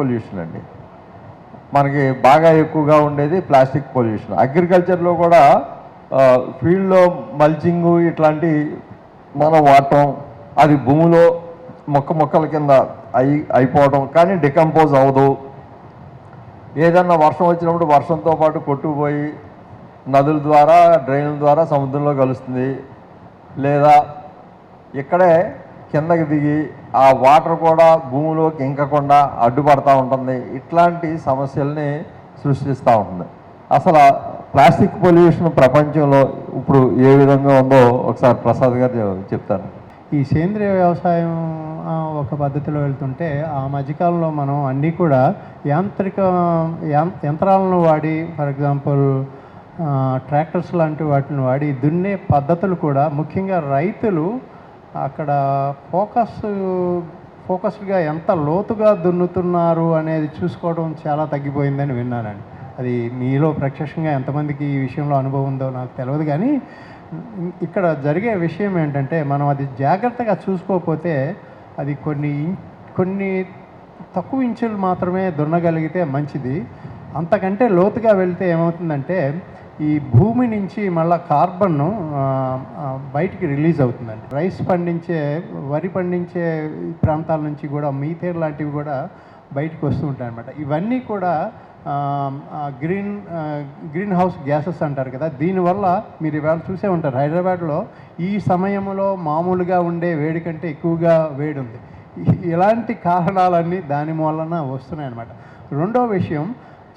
Pollution అండి. మనకి బాగా ఎక్కువగా ఉండేది ప్లాస్టిక్ పొల్యూషన్ అగ్రికల్చర్లో కూడా ఫీల్డ్లో మల్చింగ్ ఇట్లాంటి మనం వాడటం అది భూమిలో మొక్క మొక్కల కింద అయి అయిపోవడం కానీ డికంపోజ్ అవ్వదు. ఏదన్నా వర్షం వచ్చినప్పుడు వర్షంతో పాటు కొట్టుకుపోయి నదుల ద్వారా డ్రైన్ల ద్వారా సముద్రంలో కలుస్తుంది. లేదా ఇక్కడే కిందకి దిగి ఆ వాటర్ కూడా భూమిలోకి ఇంకకుండా అడ్డుపడతా ఉంటుంది. ఇట్లాంటి సమస్యల్ని సృష్టిస్తూ ఉంటుంది. అసలు ప్లాస్టిక్ పొల్యూషన్ ప్రపంచంలో ఇప్పుడు ఏ విధంగా ఉందో ఒకసారి ప్రసాద్ గారు చెప్తారు. ఈ సేంద్రియ వ్యవసాయం ఒక పద్ధతిలో వెళ్తుంటే ఆ మధ్యకాలంలో మనం అన్నీ కూడా యాంత్రిక యంత్రాలను వాడి ఫర్ ఎగ్జాంపుల్ ట్రాక్టర్స్ లాంటి వాటిని వాడి దున్నే పద్ధతులు కూడా ముఖ్యంగా రైతులు అక్కడ ఫోకస్ ఫోకస్డ్గా ఎంత లోతుగా దున్నుతున్నారు అనేది చూసుకోవడం చాలా తగ్గిపోయిందని విన్నానండి. అది మీలో ప్రత్యక్షంగా ఎంతమందికి ఈ విషయంలో అనుభవం ఉందో నాకు తెలియదు కానీ ఇక్కడ జరిగే విషయం ఏంటంటే మనం అది జాగ్రత్తగా చూసుకోకపోతే అది కొన్ని కొన్ని తక్కువ ఇంచులు మాత్రమే దున్నగలిగితే మంచిది. అంతకంటే లోతుగా వెళ్తే ఏమవుతుందంటే ఈ భూమి నుంచి మళ్ళీ కార్బన్ను బయటికి రిలీజ్ అవుతుందండి. రైస్ పండించే వరి పండించే ప్రాంతాల నుంచి కూడా మీథేర్ లాంటివి కూడా బయటకు వస్తూ ఉంటాయి అనమాట ఇవన్నీ కూడా గ్రీన్ గ్రీన్ హౌస్ గ్యాసెస్ అంటారు కదా దీనివల్ల మీరు ఇవాళ చూసే ఉంటారు. హైదరాబాద్లో ఈ సమయంలో మామూలుగా ఉండే వేడి కంటే ఎక్కువగా వేడి ఉంది. ఇలాంటి కారణాలన్నీ దాని వలన వస్తున్నాయి అన్నమాట రెండో విషయం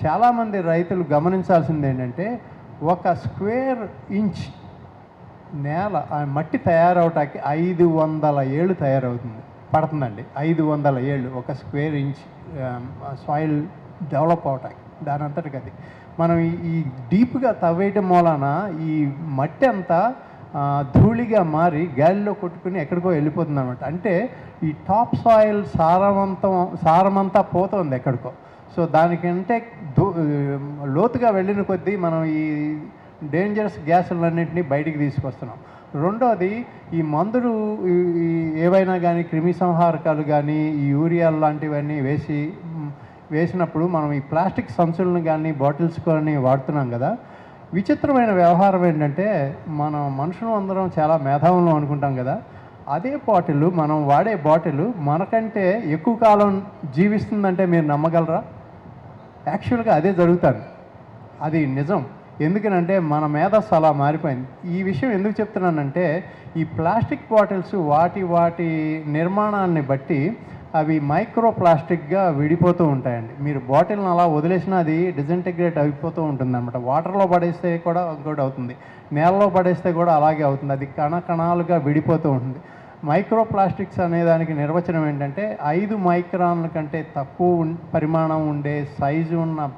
చాలామంది రైతులు గమనించాల్సింది ఏంటంటే ఒక స్క్వేర్ ఇంచ్ నేల ఆ మట్టి తయారవటానికి ఐదు వందల ఏళ్ళు తయారవుతుంది. పడుతుందండి. ఐదు వందల ఏళ్ళు ఒక స్క్వేర్ ఇంచ్ సాయిల్ డెవలప్ అవటానికి. దాని అంతటికి అది. మనం ఈ- డీప్గా తవ్వేయటం మూలాన ఈ మట్టి అంతా ధూళిగా మారి గాలిలో కొట్టుకుని ఎక్కడికో వెళ్ళిపోతుంది అనమాట అంటే ఈ టాప్ సాయిల్ సారవంతం సారమంతా పోతుంది ఎక్కడికో. సో దానికంటే దూ లోతుగా వెళ్ళిన కొద్దీ మనం ఈ డేంజరస్ గ్యాసులన్నింటినీ బయటికి తీసుకొస్తున్నాం. రెండోది ఈ మందులు ఏవైనా కానీ క్రిమి సంహారకాలు కానీ ఈ యూరియాలు లాంటివన్నీ వేసి వేసినప్పుడు మనం ఈ ప్లాస్టిక్ సంచులను కానీ బాటిల్స్ కానీ వాడుతున్నాం కదా. విచిత్రమైన వ్యవహారం ఏంటంటే మనం మనుషులు అందరం చాలా మేధావులు అనుకుంటాం కదా. అదే బాటిల్ మనం వాడే బాటిల్ మనకంటే ఎక్కువ కాలం జీవిస్తుందంటే మీరు నమ్మగలరా? యాక్చువల్గా అదే జరుగుతుంది అది నిజం. ఎందుకనంటే మన మేధస్సు అలా మారిపోయింది. ఈ విషయం ఎందుకు చెప్తున్నానంటే ఈ ప్లాస్టిక్ బాటిల్స్ వాటి వాటి నిర్మాణాన్ని బట్టి అవి మైక్రో ప్లాస్టిక్గా విడిపోతూ ఉంటాయండి. మీరు బాటిల్ని అలా వదిలేసినా అది డిజంటిగ్రేట్ అయిపోతూ ఉంటుంది అనమాట వాటర్లో పడేస్తే కూడా ఇంకోటి అవుతుంది. నేలలో పడేస్తే కూడా అలాగే అవుతుంది. అది కణ కణాలుగా విడిపోతూ ఉంటుంది. మైక్రో ప్లాస్టిక్స్ అనే దానికి నిర్వచనం ఏంటంటే ఐదు మైక్రాన్ల కంటే తక్కువ పరిమాణం ఉండే సైజు ఉన్న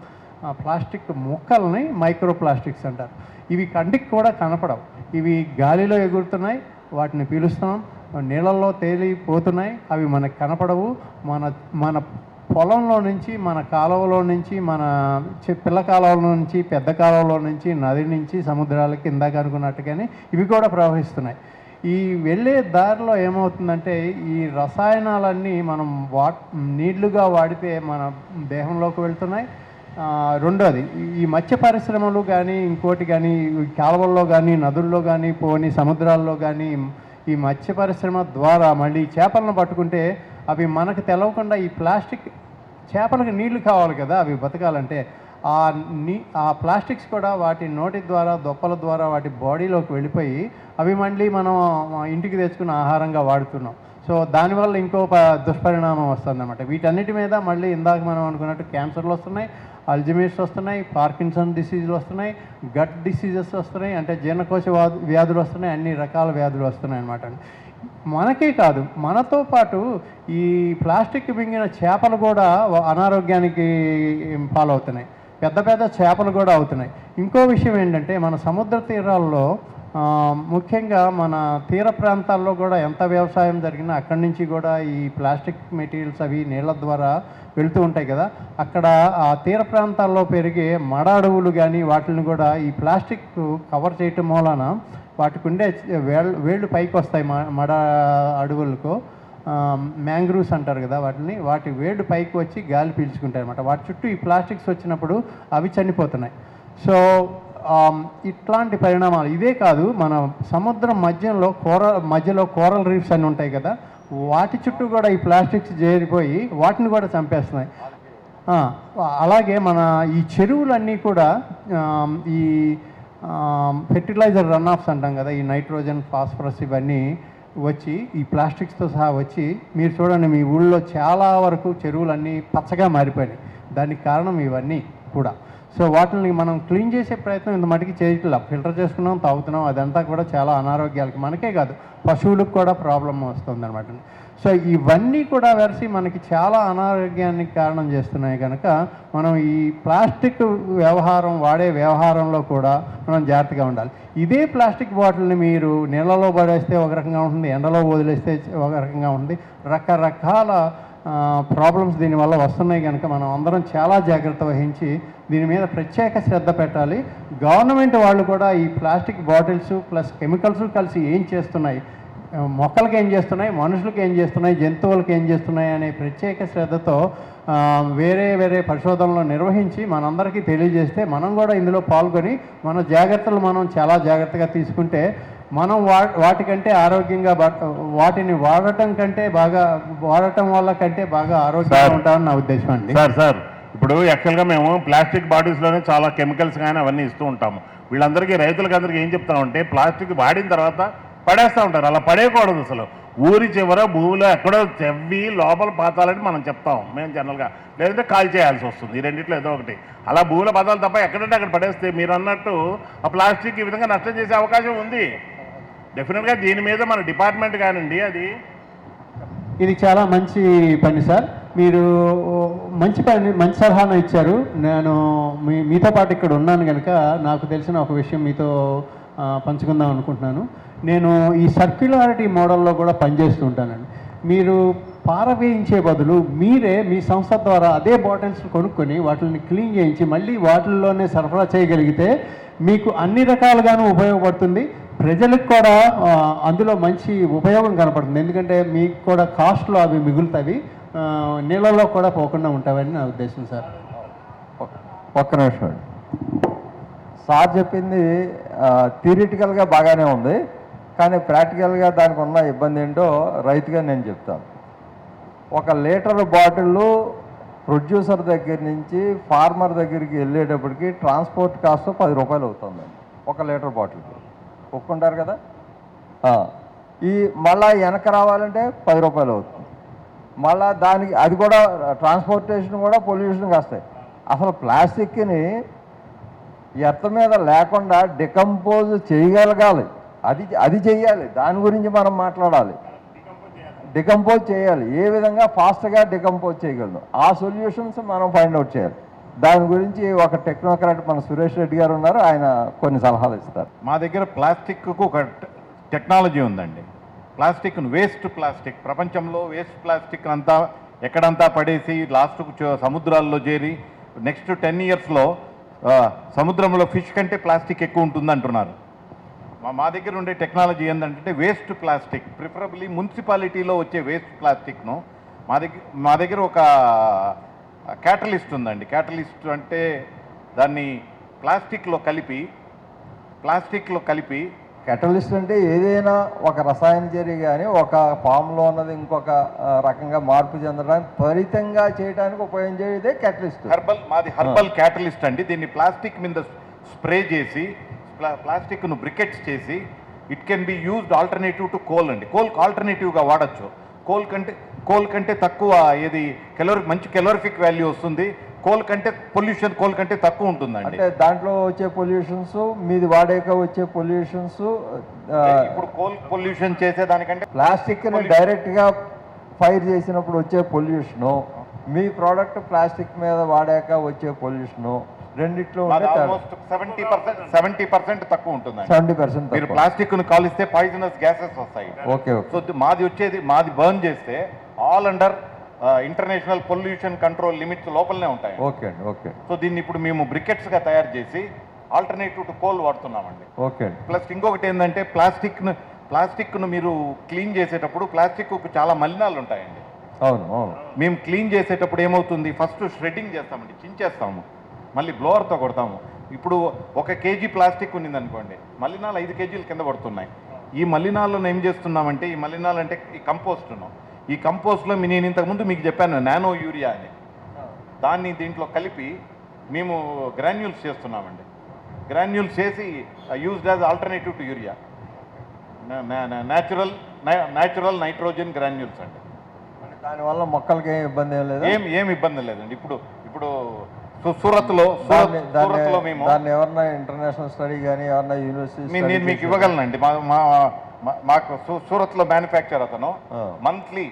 ప్లాస్టిక్ ముక్కల్ని మైక్రో ప్లాస్టిక్స్ అంటారు. ఇవి కంటికి కూడా కనపడవు. ఇవి గాలిలో ఎగురుతున్నాయి వాటిని పీలుస్తున్నాం నీళ్ళల్లో తేలిపోతున్నాయి అవి మనకు కనపడవు. మన మన పొలంలో నుంచి మన కాలువలో నుంచి మన పిల్ల కాలువలో నుంచి పెద్ద కాలువలో నుంచి నది నుంచి సముద్రాలకి ఇందాక అనుకున్నట్టుగానే ఇవి కూడా ప్రవహిస్తున్నాయి. ఈ వెళ్ళే దారిలో ఏమవుతుందంటే ఈ రసాయనాలన్నీ మనం వా నీళ్ళుగా వాడితే మన దేహంలోకి వెళ్తున్నాయి. రెండోది ఈ మత్స్య పరిశ్రమలు కానీ ఇంకోటి కానీ కాలువల్లో కానీ నదుల్లో కానీ పోని సముద్రాల్లో కానీ ఈ మత్స్య పరిశ్రమ ద్వారా మళ్ళీ చేపలను పట్టుకుంటే అవి మనకు తెలవకుండా ఈ ప్లాస్టిక్ చేపలకు నీళ్ళు కావాలి కదా అవి బతకాలంటే. ఆ నీ ఆ ప్లాస్టిక్స్ కూడా వాటి నోటి ద్వారా దొప్పల ద్వారా వాటి బాడీలోకి వెళ్ళిపోయి అవి మళ్ళీ మనం ఇంటికి తెచ్చుకున్న ఆహారంగా వాడుతున్నాం. సో దానివల్ల ఇంకో దుష్పరిణామం వస్తుందన్నమాట. వీటన్నిటి మీద మళ్ళీ ఇందాక మనం అనుకున్నట్టు క్యాన్సర్లు వస్తున్నాయి అల్జిమేట్స్ వస్తున్నాయి పార్కిన్సన్ డిసీజులు వస్తున్నాయి గట్ డిసీజెస్ వస్తున్నాయి అంటే జీర్ణకోశ వ్యాధులు వస్తున్నాయి అన్ని రకాల వ్యాధులు వస్తున్నాయి అనమాట మనకే కాదు మనతో పాటు ఈ ప్లాస్టిక్ మింగిన చేపలు కూడా అనారోగ్యానికి పాలవుతున్నాయి. పెద్ద పెద్ద చేపలు కూడా అవుతున్నాయి. ఇంకో విషయం ఏంటంటే మన సముద్ర తీరాల్లో ముఖ్యంగా మన తీర ప్రాంతాల్లో కూడా ఎంత వ్యవసాయం జరిగినా అక్కడి నుంచి కూడా ఈ ప్లాస్టిక్ మెటీరియల్స్ అవి నీళ్ళ ద్వారా వెళుతూ ఉంటాయి కదా. అక్కడ ఆ తీర ప్రాంతాల్లో పెరిగే మడ అడవులు కానీ వాటిని కూడా ఈ ప్లాస్టిక్ కవర్ చేయటం మూలాన వాటికి ఉండే వేళ్ళు వేళ్ళు పైకి వస్తాయి మడ అడవులకు. మ్యాంగ్రూవ్స్ అంటారు కదా వాటిని వాటి వేడి పైకి వచ్చి గాలి పీల్చుకుంటాయి అనమాట వాటి చుట్టూ ఈ ప్లాస్టిక్స్ వచ్చినప్పుడు అవి చనిపోతున్నాయి. సో ఇట్లాంటి పరిణామాలు ఇదే కాదు మన సముద్రం మధ్యలో కోర మధ్యలో కోరల్ రీఫ్స్ అని ఉంటాయి కదా వాటి చుట్టూ కూడా ఈ ప్లాస్టిక్స్ చేరిపోయి వాటిని కూడా చంపేస్తున్నాయి. అలాగే మన ఈ చెరువులన్నీ కూడా ఈ ఫెర్టిలైజర్ రన్ ఆఫ్స్ అంటాం కదా ఈ నైట్రోజన్ ఫాస్ఫరస్ ఇవన్నీ వచ్చి ఈ ప్లాస్టిక్స్తో సహా వచ్చి మీరు చూడండి మీ ఊళ్ళో చాలా వరకు చెరువులన్నీ పచ్చగా మారిపోయినాయి. దానికి కారణం ఇవన్నీ కూడా. సో వాటిని మనం క్లీన్ చేసే ప్రయత్నం ఇంత మటుకి చేయట్లా. ఫిల్టర్ చేసుకున్నాం తాగుతున్నాం అదంతా కూడా చాలా అనారోగ్యాలకి మనకే కాదు. పశువులకు కూడా ప్రాబ్లం వస్తుంది అనమాట సో ఇవన్నీ కూడా వెరసి మనకి చాలా అనారోగ్యానికి కారణం చేస్తున్నాయి కనుక మనం ఈ ప్లాస్టిక్ వ్యవహారం వాడే వ్యవహారంలో కూడా మనం జాగ్రత్తగా ఉండాలి. ఇదే ప్లాస్టిక్ బాటిల్ని మీరు నీళ్ళలో పడేస్తే ఒక రకంగా ఉంటుంది ఎండలో వదిలేస్తే ఒక రకంగా ఉంటుంది. రకరకాల ప్రాబ్లమ్స్ దీనివల్ల వస్తున్నాయి కనుక మనం అందరం చాలా జాగ్రత్త వహించి దీని మీద ప్రత్యేక శ్రద్ధ పెట్టాలి. గవర్నమెంట్ వాళ్ళు కూడా ఈ ప్లాస్టిక్ బాటిల్స్ ప్లస్ కెమికల్స్ కలిసి ఏం చేస్తున్నాయి? మొక్కలకి ఏం చేస్తున్నాయి? మనుషులకి ఏం చేస్తున్నాయి? జంతువులకు ఏం చేస్తున్నాయి? అనే ప్రత్యేక శ్రద్ధతో వేరే వేరే పరిశోధనలు నిర్వహించి మనందరికీ తెలియజేస్తే మనం కూడా ఇందులో పాల్గొని మన జాగ్రత్తలు మనం చాలా జాగ్రత్తగా తీసుకుంటే మనం వా వాటికంటే ఆరోగ్యంగా వాటిని వాడటం కంటే బాగా వాడటం వల్ల కంటే బాగా ఆరోగ్యంగా. ఉంటామని నా ఉద్దేశం అండి. Sir sir. ఇప్పుడు యాక్చువల్గా మేము ప్లాస్టిక్ బాటిల్స్లోనే చాలా కెమికల్స్ కానీ అవన్నీ ఇస్తూ ఉంటాము. వీళ్ళందరికీ రైతులకి అందరికీ ఏం చెప్తామంటే ప్లాస్టిక్ వాడిన తర్వాత పడేస్తూ ఉంటారు. అలా పడేయకూడదు అసలు. ఊరి చివర భూమిలో ఎక్కడో చెవ్వి లోపల పాతాలని మనం చెప్తాం. మేము జనరల్గా. లేదంటే కాల్ చేయాల్సి వస్తుంది. ఈ రెండిట్లో ఏదో ఒకటి. అలా భూమిలో పాతాలు తప్ప ఎక్కడంటే అక్కడ పడేస్తే మీరు అన్నట్టు ఆ ప్లాస్టిక్ ఈ విధంగా నష్టం చేసే అవకాశం ఉంది. డెఫినెట్గా దీని మీద మన డిపార్ట్మెంట్ కానండి అది. ఇది చాలా మంచి పని సార్. మీరు మంచి పని మంచి సలహాను ఇచ్చారు. నేను మీ మీతో పాటు ఇక్కడ ఉన్నాను కనుక నాకు తెలిసిన ఒక విషయం మీతో పంచుకుందాం అనుకుంటున్నాను. నేను ఈ సర్క్యులారిటీ మోడల్లో కూడా పనిచేస్తూ ఉంటానండి. మీరు పారవేయించే బదులు మీరే మీ సంస్థ ద్వారా అదే బాటిల్స్ కొనుక్కొని వాటిని క్లీన్ చేయించి మళ్ళీ వాటిల్లోనే సరఫరా చేయగలిగితే మీకు అన్ని రకాలుగాను ఉపయోగపడుతుంది. ప్రజలకు కూడా అందులో మంచి ఉపయోగం కనపడుతుంది. ఎందుకంటే మీకు కూడా కాస్ట్లో అవి మిగులుతాయి. నీళ్ళలో కూడా పోకుండా ఉంటావని నా ఉద్దేశం సార్. ఒక్క నిమిషం. సార్ చెప్పింది థియరిటికల్గా బాగానే ఉంది. కానీ ప్రాక్టికల్గా దానికి ఉన్న ఇబ్బంది ఏంటో రైతుగా నేను చెప్తాను. ఒక లీటర్ బాటిల్ ప్రొడ్యూసర్ దగ్గర నుంచి ఫార్మర్ దగ్గరికి వెళ్ళేటప్పటికి ట్రాన్స్పోర్ట్ కాస్ట్ పది రూపాయలు అవుతుందండి ఒక లీటర్ బాటిల్కి. ఒప్పుకుంటారు కదా? ఈ మళ్ళా వెనక రావాలంటే పది రూపాయలు అవుతుంది. మళ్ళా దానికి అది కూడా ట్రాన్స్పోర్టేషన్ కూడా పొల్యూషన్ కాస్తాయి. అసలు ప్లాస్టిక్ని ఎత్త మీద లేకుండా డికంపోజ్ చేయగలగాలి. అది అది చేయాలి దాని గురించి మనం మాట్లాడాలి. డికంపోజ్ చేయాలి. ఏ విధంగా ఫాస్ట్గా డికంపోజ్ చేయగలదు ఆ సొల్యూషన్స్ మనం ఫైండ్ అవుట్ చేయాలి. దాని గురించి ఒక టెక్నోక్రాట్ మన సురేష్ రెడ్డి గారు ఉన్నారు ఆయన కొన్ని సలహాలు ఇస్తారు. మా దగ్గర ప్లాస్టిక్కు ఒక టెక్నాలజీ ఉందండి. ప్లాస్టిక్ వేస్ట్ ప్లాస్టిక్ ప్రపంచంలో వేస్ట్ ప్లాస్టిక్ అంతా ఎక్కడంతా పడేసి లాస్ట్కు సముద్రాల్లో చేరి నెక్స్ట్ టెన్ ఇయర్స్లో సముద్రంలో ఫిష్ కంటే ప్లాస్టిక్ ఎక్కువ ఉంటుంది అంటున్నారు మా మా దగ్గర ఉండే టెక్నాలజీ ఏంటంటే వేస్ట్ ప్లాస్టిక్. ప్రిఫరబుల్లీ మున్సిపాలిటీలో వచ్చే వేస్ట్ ప్లాస్టిక్ను మా దగ్గర మా దగ్గర ఒక క్యాటలిస్ట్ ఉందండి. క్యాటలిస్ట్ అంటే దాన్ని ప్లాస్టిక్లో కలిపి ప్లాస్టిక్లో కలిపి కెటలిస్ట్ అంటే ఏదైనా ఒక రసాయన చర్య కానీ ఒక ఫామ్లో ఉన్నది ఇంకొక రకంగా మార్పు చెందడానికి త్వరితంగా చేయడానికి ఉపయోగించేదే కెటలిస్ట్ హెర్బల్ మాది హెర్బల్ క్యాటలిస్ట్ అండి. దీన్ని ప్లాస్టిక్ మీద స్ప్రే చేసి ప్లా- ప్లాస్టిక్ను బ్రికెట్స్ చేసి it can be used alternative to coal అండి. కోల్ ఆల్టర్నేటివ్గా వాడచ్చు. కోల్ కంటే కోల్ కంటే తక్కువ ఏది కెలోరి మంచి కెలోరిఫిక్ వాల్యూ వస్తుంది. కోల్ కంటే పొల్యూషన్ కోల్ కంటే తక్కువ ఉంటుందండి. అంటే దాంట్లో వచ్చే పొల్యూషన్స్ మీది వాడాక వచ్చే పొల్యూషన్స్ ఇప్పుడు కోల్ పొల్యూషన్ చేసేదానికంటే ప్లాస్టిక్ని డైరెక్ట్గా ఫైర్ చేసినప్పుడు వచ్చే పొల్యూషను మీ ప్రోడక్ట్ ప్లాస్టిక్ మీద వాడాక వచ్చే పొల్యూషను రెండిట్లో సెవెంటీ పర్సెంట్ సెవెంటీ పర్సెంట్ తక్కువ సెవెంటీ పర్సెంట్ మీరు ప్లాస్టిక్ను కాలిస్తే పాయిజనస్ గ్యాసెస్ వస్తాయి. ఓకే సో మాది వచ్చేది మాది బర్న్ చేస్తే all under international pollution control limits లోపలనే ఉంటాయి ఓకే అండి ఓకే. సో దీన్ని ఇప్పుడు మేము బ్రికెట్స్గా తయారు చేసి ఆల్టర్నేటివ్ టు కోల్ వాడుతున్నామండి. ఓకే అండి. ప్లస్ ఇంకొకటి ఏంటంటే ప్లాస్టిక్ ప్లాస్టిక్ను మీరు క్లీన్ చేసేటప్పుడు ప్లాస్టిక్కు చాలా మలినాలు ఉంటాయండి. అవును అవును. మేము క్లీన్ చేసేటప్పుడు ఏమవుతుంది? ఫస్ట్ ష్రెడ్డింగ్ చేస్తామండి చించేస్తాము. మళ్ళీ బ్లోవర్తో కొడతాము. ఇప్పుడు ఒక కేజీ ప్లాస్టిక్ ఉన్నింది అనుకోండి మలినాలు ఐదు కేజీలు కింద పడుతున్నాయి. ఈ మలినాలను ఏం చేస్తున్నామంటే ఈ మలినాలు అంటే ఈ కంపోస్ట్ ఈ కంపోస్ట్లో నేను ఇంతకుముందు మీకు చెప్పాను నానో యూరియా అని. దాన్ని దీంట్లో కలిపి మేము గ్రాన్యూల్స్ చేస్తున్నామండి. గ్రాన్యూల్స్ చేసి used as alternative to urea natural natural nitrogen granules అండి. దానివల్ల మొక్కలకి ఏం ఇబ్బంది ఏం లేదు? ఏం ఏం ఇబ్బంది లేదండి. ఇప్పుడు ఇప్పుడు సు- సూరత్లో సూరత్ దాన్ని దాన్ని సూరత్లో మేము దాన్ని ఎవరన్నా ఇంటర్నేషనల్ స్టడీ కానీ ఎవరన్నా యూనివర్సిటీ నేను మీకు ఇవ్వగలనండి. మా మా- మా- మాకు సూ- సూరత్లో మ్యానుఫ్యాక్చర్ అతను. Monthly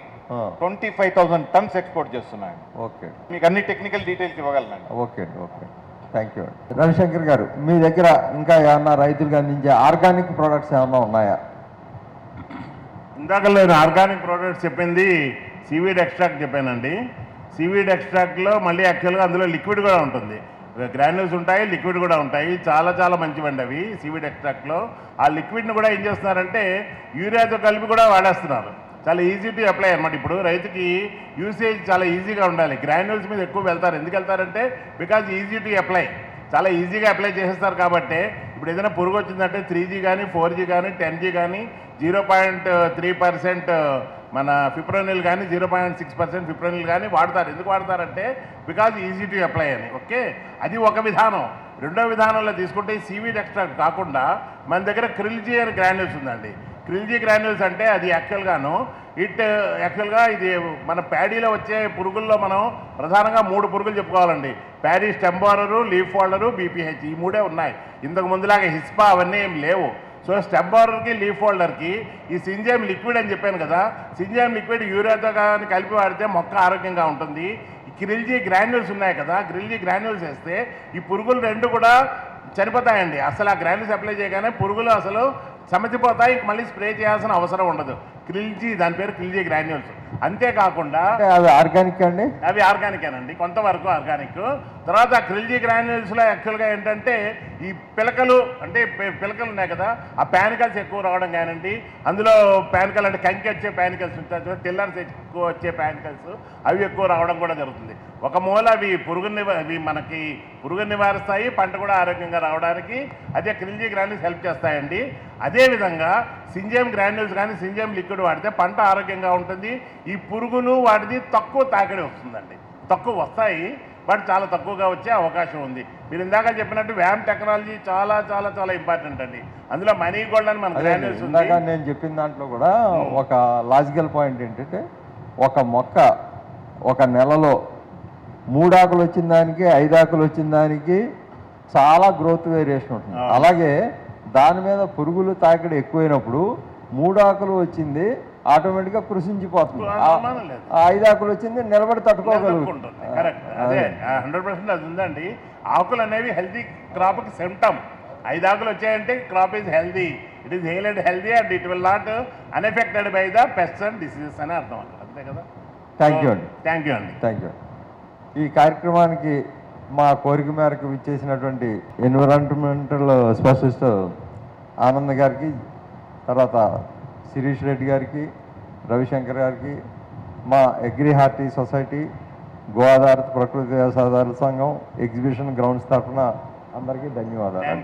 twenty five thousand tons export చేస్తున్నాడు. ఓకే. మీకు అన్ని టెక్నికల్ డీటెయిల్స్ ఇవ్వగలనండి. ఓకే అండి ఓకే. థ్యాంక్ యూ అండి. రవిశంకర్ గారు మీ దగ్గర ఇంకా ఏమన్నా రైతులకు అందించే ఆర్గానిక్ ప్రొడక్ట్స్ ఏమన్నా ఉన్నాయా? ఇందాక నేను ఆర్గానిక్ ప్రోడక్ట్స్ చెప్పింది సీవీడ్ ఎక్స్ట్రాక్ట్ చెప్పానండి. సీవీడ్ ఎక్స్ట్రాక్ట్లో మళ్ళీ యాక్చువల్గా అందులో లిక్విడ్ కూడా ఉంటుంది. గ్రాన్యూల్స్ ఉంటాయి లిక్విడ్ కూడా ఉంటాయి. చాలా చాలా మంచివండి అవి సీవీడ్ ఎక్స్ట్రాక్ట్లో ఆ లిక్విడ్ని కూడా ఏం చేస్తున్నారంటే యూరియాతో కలిపి కూడా వాడేస్తున్నారు. చాలా ఈజీ టు అప్లై అనమాట ఇప్పుడు. రైతుకి యూసేజ్ చాలా ఈజీగా ఉండాలి. గ్రాన్యూల్స్ మీద ఎక్కువ వెళ్తారు. ఎందుకు వెళ్తారంటే బికాజ్ ఈజీ టు అప్లై చాలా ఈజీగా అప్లై చేసేస్తారు కాబట్టి. ఇప్పుడు ఏదైనా పురుగు వచ్చిందంటే త్రీ జీ కానీ ఫోర్ జీ కానీ టెన్ జీ కానీ జీరో పాయింట్ త్రీ పర్సెంట్ మన ఫిప్రోనిల్ కానీ zero point six percent fipronil కానీ వాడతారు. ఎందుకు వాడతారంటే బికాజ్ ఈజీ టు అప్లై అని ఓకే? అది ఒక విధానం. రెండో విధానంలో తీసుకుంటే సీవీడ్ ఎక్స్ట్రాక్ట్ కాకుండా మన దగ్గర క్రిల్జీ అని గ్రాన్యూల్స్ ఉందండి. క్రిల్జీ గ్రాన్యూల్స్ అంటే అది యాక్చువల్గాను ఇట్ యాక్చువల్గా ఇది మన ప్యాడీలో వచ్చే పురుగుల్లో మనం ప్రధానంగా మూడు పురుగులు చెప్పుకోవాలండి. Paddy stem borer leaf folder BPH ఈ మూడే ఉన్నాయి. ఇంతకు ముందులాగా హిస్పా అవన్నీ ఏం లేవు. సో స్టెంబారర్కి లీఫ్ హోల్డర్కి ఈ సింజేమ్ లిక్విడ్ అని చెప్పాను కదా సింజేమ్ లిక్విడ్ యూరియాతో కానీ కలిపి వాడితే మొక్క ఆరోగ్యంగా ఉంటుంది. ఈ క్రిల్జీ గ్రాన్యూల్స్ ఉన్నాయి కదా గ్రిల్జీ గ్రాన్యూల్స్ వేస్తే ఈ పురుగులు రెండు కూడా చనిపోతాయండి. అసలు ఆ గ్రాన్యూల్స్ అప్లై చేయగానే పురుగులు అసలు సమచిపోతాయి మళ్ళీ స్ప్రే చేయాల్సిన అవసరం ఉండదు. క్రిల్జీ దాని పేరు క్రిల్జీ గ్రాన్యూల్స్. అంతేకాకుండా అవి ఆర్గానిక్ అండి? అవి ఆర్గానికేనండి కొంతవరకు ఆర్గానిక్. తర్వాత క్రిల్జీ గ్రాన్యూల్స్లో యాక్చువల్గా ఏంటంటే ఈ పిలకలు అంటే పిలకలు ఉన్నాయి కదా ఆ ప్యానికల్స్ ఎక్కువ రావడం కానివ్వండి అందులో ప్యానికల్ అంటే కంకి వచ్చే ప్యానికల్స్ ఉంటాయి చూడండి, టిల్లర్స్ ఎక్కువ వచ్చే ప్యానికల్స్ అవి ఎక్కువ రావడం కూడా జరుగుతుంది. ఒక మూల అవి పురుగు అవి మనకి పురుగు నివారిస్తాయి పంట కూడా ఆరోగ్యంగా రావడానికి అదే క్రిల్జీ గ్రాన్యూల్స్ హెల్ప్ చేస్తాయండి. అదేవిధంగా సింజేమ్ గ్రాన్యూల్స్ కానీ సింజేమ్ లిక్విడ్ వాడితే పంట ఆరోగ్యంగా ఉంటుంది. ఈ పురుగులు వాటిది తక్కువ తాకిడి వస్తుందండి. తక్కువ వస్తాయి బట్ చాలా తక్కువగా వచ్చే అవకాశం ఉంది. మీరు ఇందాక చెప్పినట్టు వ్యామ్ టెక్నాలజీ చాలా చాలా చాలా ఇంపార్టెంట్ అండి. అందులో మనీ గోల్డ్ అని మన గ్రాన్యూల్స్ ఇందాక నేను చెప్పిన దాంట్లో కూడా ఒక లాజికల్ పాయింట్ ఏంటంటే ఒక మొక్క ఒక నెలలో మూడాకులు వచ్చిన దానికి ఐదాకులు వచ్చిన దానికి చాలా గ్రోత్ వేరియేషన్ ఉంటుంది. అలాగే దాని మీద పురుగులు తాకిడి ఎక్కువైనప్పుడు మూడాకులు వచ్చింది ఆటోమేటిక్గా కృషించిపోతుంది. ఐదాకులు వచ్చింది నిలబడి తట్టుకోగలుగుతుంది. కరెక్ట్ అదే హండ్రెడ్ పర్సెంట్ అది ఉందండి. ఆకులు అనేవి హెల్తీ క్రాప్కి సిమ్టమ్ ఐదు ఆకులు వచ్చాయంటే crop is healthy it is hale and healthy and it will not unaffected by the pest and diseases అని అర్థం అంతే కదా? థ్యాంక్ యూ అండి. థ్యాంక్ యూ అండి. థ్యాంక్ యూ ఈ కార్యక్రమానికి మా కోరిక మేరకు విచ్చేసినటువంటి ఎన్విరాన్మెంటల్ స్పెషలిస్ట్ ఆనంద్ గారికి తర్వాత శిరీష్ రెడ్డి గారికి రవిశంకర్ గారికి మా అగ్రి హార్టీ సొసైటీ గోదావరి ప్రకృతి వ్యవసాయదారుల సంఘం ఎగ్జిబిషన్ గ్రౌండ్స్ తరఫున అందరికీ ధన్యవాదాలు.